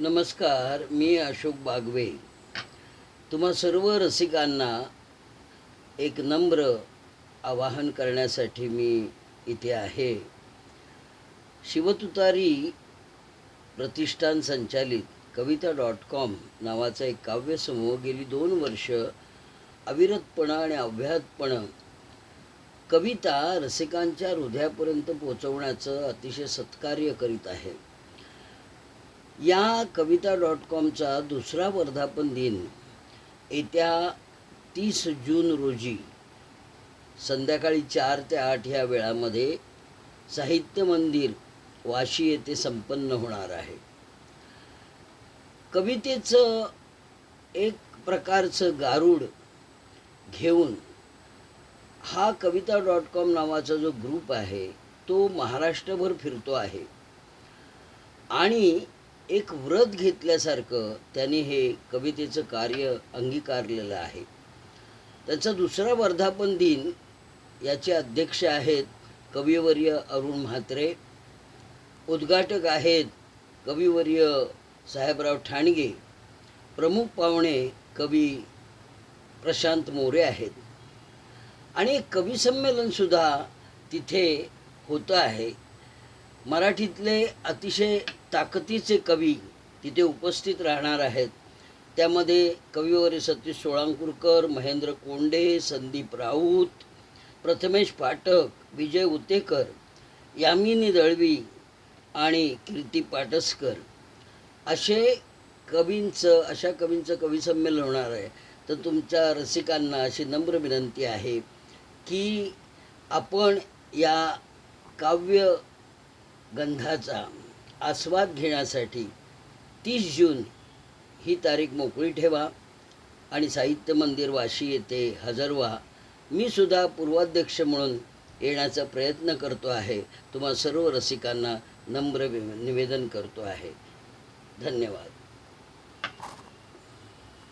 नमस्कार मी अशोक बागवे. तुम्हा सर्व रसिकांना एक नम्र आवाहन करण्यासाठी मी इथे आहे. शिवतुतारी प्रतिष्ठान संचालित कविता डॉट कॉम नावाचा एक काव्यसमूह गेली दोन वर्ष अविरतपणं आणि अव्याहतपणं कविता रसिकांच्या हृदयापर्यंत पोचवण्याचं अतिशय सत्कार्य करीत आहे. या कविता डॉट कॉमचा दुसरा वर्धापन दिन येत्या तीस जून रोजी संध्याकाळी चार ते आठ या वेळामध्ये साहित्य मंदिर वाशी येथे संपन्न होणार आहे. कवितेचं एक प्रकारचं गारूड घेऊन हा कविता डॉट कॉम नावाचा जो ग्रुप आहे तो महाराष्ट्रभर फिरतो आहे. आणि एक व्रत घेतल्यासारखं त्याने हे कवितेचं कार्य अंगीकारलेलं आहे. त्याचा दुसरा वर्धापन दिन याचे अध्यक्ष आहेत कविवर्य अरुण म्हात्रे उद्घाटक आहेत कविवर्य साहेबराव ठाणगे प्रमुख पाहुणे कवी प्रशांत मोरे आहेत. आणि एक तिथे होतं आहे. मराठीतले अतिशय ताकदीचे कवी तिथे उपस्थित राहणार आहेत. त्यामध्ये कविवर्य सतीश सोळांकुरकर महेंद्र कोंडे संदीप राऊत प्रथमेश पाठक विजय उतेकर यामिनी दळवी आणि कीर्ती पाटसकर. असे कवींचं अशा कवींचं कविसंमेलन होणार आहे. तर तुमच्या रसिकांना अशी नम्र विनंती आहे की आपण या काव्य गंधाचा आस्वाद घेण्यासाठी तीस जून ही तारीख मोकळी ठेवा आणि साहित्य मंदिर वाशी येथे हजर व्हा. मी सुद्धा पूर्वाध्यक्ष म्हणून येण्याचा प्रयत्न करतो आहे. तुम्हा सर्व रसिकांना नम्र वि- निवेदन करतो आहे. धन्यवाद.